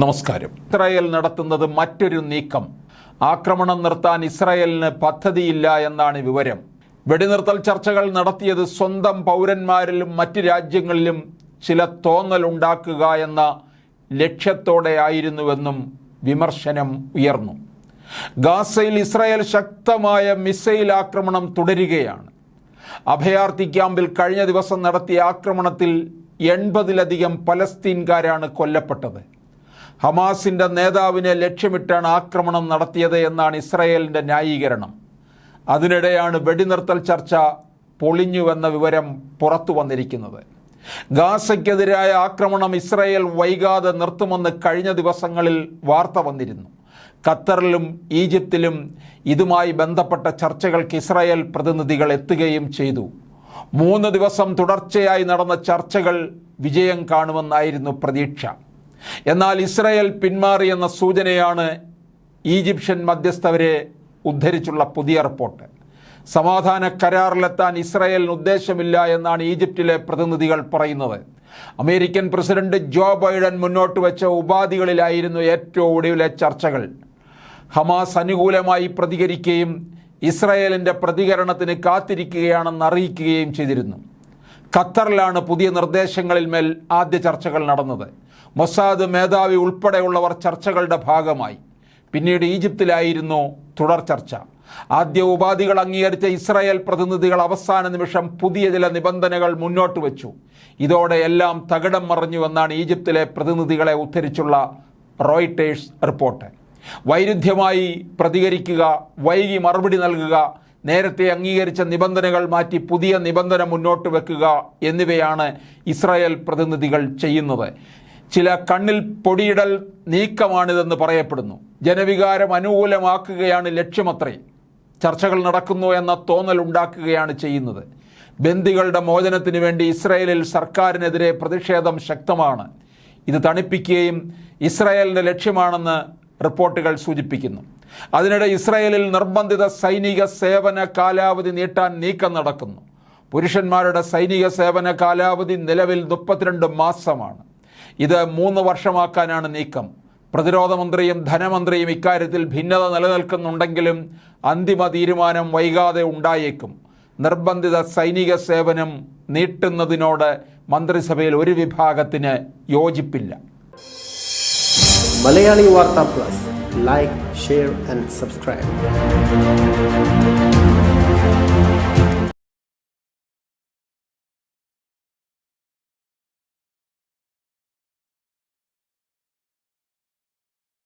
നമസ്കാരം. ഇസ്രായേൽ നടത്തുന്നത് മറ്റൊരു നീക്കം. ആക്രമണം നിർത്താൻ ഇസ്രായേലിന് പദ്ധതിയില്ല എന്നാണ് വിവരം. വെടിനിർത്തൽ ചർച്ചകൾ നടത്തിയത് സ്വന്തം പൗരന്മാരിലും മറ്റ് രാജ്യങ്ങളിലും ചില തോന്നലുണ്ടാക്കുക എന്ന ലക്ഷ്യത്തോടെ ആയിരുന്നുവെന്നും വിമർശനം ഉയർന്നു. ഗാസയിൽ ഇസ്രായേൽ ശക്തമായ മിസൈൽ ആക്രമണം തുടരുകയാണ്. അഭയാർത്ഥി ക്യാമ്പിൽ കഴിഞ്ഞ ദിവസം നടത്തിയ ആക്രമണത്തിൽ എൺപതിലധികം പലസ്തീൻകാരാണ് കൊല്ലപ്പെട്ടത്. ഹമാസിന്റെ നേതാവിനെ ലക്ഷ്യമിട്ടാണ് ആക്രമണം നടത്തിയത് എന്നാണ് ഇസ്രയേലിന്റെ ന്യായീകരണം. അതിനിടെയാണ് വെടിനിർത്തൽ ചർച്ച പൊളിഞ്ഞുവെന്ന വിവരം പുറത്തു വന്നിരിക്കുന്നത്. ഗാസയ്ക്കെതിരായ ആക്രമണം ഇസ്രയേൽ വൈകാതെ നിർത്തുമെന്ന് കഴിഞ്ഞ ദിവസങ്ങളിൽ വാർത്ത വന്നിരുന്നു. ഖത്തറിലും ഈജിപ്തിലും ഇതുമായി ബന്ധപ്പെട്ട ചർച്ചകൾക്ക് ഇസ്രായേൽ പ്രതിനിധികൾ എത്തുകയും ചെയ്തു. മൂന്ന് ദിവസം തുടർച്ചയായി നടന്ന ചർച്ചകൾ വിജയം കാണുമെന്നായിരുന്നു പ്രതീക്ഷ. എന്നാൽ ഇസ്രായേൽ പിന്മാറിയെന്ന സൂചനയാണ് ഈജിപ്ഷ്യൻ മധ്യസ്ഥവരെ ഉദ്ധരിച്ചുള്ള പുതിയ റിപ്പോർട്ട്. സമാധാന കരാറിലെത്താൻ ഇസ്രായേലിന് ഉദ്ദേശമില്ല എന്നാണ് ഈജിപ്തിലെ പ്രതിനിധികൾ പറയുന്നത്. അമേരിക്കൻ പ്രസിഡന്റ് ജോ ബൈഡൻ മുന്നോട്ട് വെച്ച ഉപാധികളിലായിരുന്നു ഏറ്റവും ഒടുവിലെ ചർച്ചകൾ. ഹമാസ് അനുകൂലമായി പ്രതികരിക്കുകയും ഇസ്രായേലിന്റെ പ്രതികരണത്തിന് കാത്തിരിക്കുകയാണെന്ന് അറിയിക്കുകയും ചെയ്തിരുന്നു. ഖത്തറിലാണ് പുതിയ നിർദ്ദേശങ്ങളിൽ മേൽ ആദ്യ ചർച്ചകൾ നടന്നത്. മൊസാദ് മേധാവി ഉൾപ്പെടെയുള്ളവർ ചർച്ചകളുടെ ഭാഗമായി. പിന്നീട് ഈജിപ്തിലായിരുന്നു തുടർ ചർച്ച. ആദ്യ ഉപാധികൾ അംഗീകരിച്ച ഇസ്രായേൽ പ്രതിനിധികൾ അവസാന നിമിഷം പുതിയ ചില നിബന്ധനകൾ മുന്നോട്ട് വച്ചു. ഇതോടെ എല്ലാം തകിടം മറിഞ്ഞുവെന്നാണ് ഈജിപ്തിലെ പ്രതിനിധികളെ ഉദ്ധരിച്ചുള്ള റോയിട്ടേഴ്സ് റിപ്പോർട്ട്. വൈരുദ്ധ്യമായി പ്രതികരിക്കുക വൈകി മറുപടി നൽകുക നേരത്തെ അംഗീകരിച്ച നിബന്ധനകൾ മാറ്റി പുതിയ നിബന്ധന മുന്നോട്ട് വെക്കുക എന്നിവയാണ് ഇസ്രായേൽ പ്രതിനിധികൾ ചെയ്യുന്നത്. ചില കണ്ണിൽ പൊടിയിടൽ നീക്കമാണിതെന്ന് പറയപ്പെടുന്നു. ജനവികാരം അനുകൂലമാക്കുകയാണ് ലക്ഷ്യമത്രേ. ചർച്ചകൾ നടക്കുന്നു എന്ന തോന്നൽ ഉണ്ടാക്കുകയാണ് ചെയ്യുന്നത്. ബന്ദികളുടെ മോചനത്തിന് വേണ്ടി ഇസ്രായേലിൽ സർക്കാരിനെതിരെ പ്രതിഷേധം ശക്തമാണ്. ഇത് തണുപ്പിക്കുകയും ഇസ്രായേലിന്റെ ലക്ഷ്യമാണെന്ന് റിപ്പോർട്ടുകൾ സൂചിപ്പിക്കുന്നു. അതിനിടെ ഇസ്രായേലിൽ നിർബന്ധിത സൈനിക സേവന കാലാവധി നീട്ടാൻ നീക്കം നടക്കുന്നു. പുരുഷന്മാരുടെ സൈനിക സേവന കാലാവധി നിലവിൽ മുപ്പത്തിരണ്ട് മാസമാണ്. ഇത് മൂന്ന് വർഷമാക്കാനാണ് നീക്കം. പ്രതിരോധ മന്ത്രിയും ധനമന്ത്രിയും ഇക്കാര്യത്തിൽ ഭിന്നത നിലനിൽക്കുന്നുണ്ടെങ്കിലും അന്തിമ തീരുമാനം വൈകാതെ ഉണ്ടായേക്കും. നിർബന്ധിത സൈനിക സേവനം നീട്ടുന്നതിനോട് മന്ത്രിസഭയിൽ ഒരു വിഭാഗത്തിന് യോജിപ്പില്ല. Malayali Vartha plus. Like share and subscribe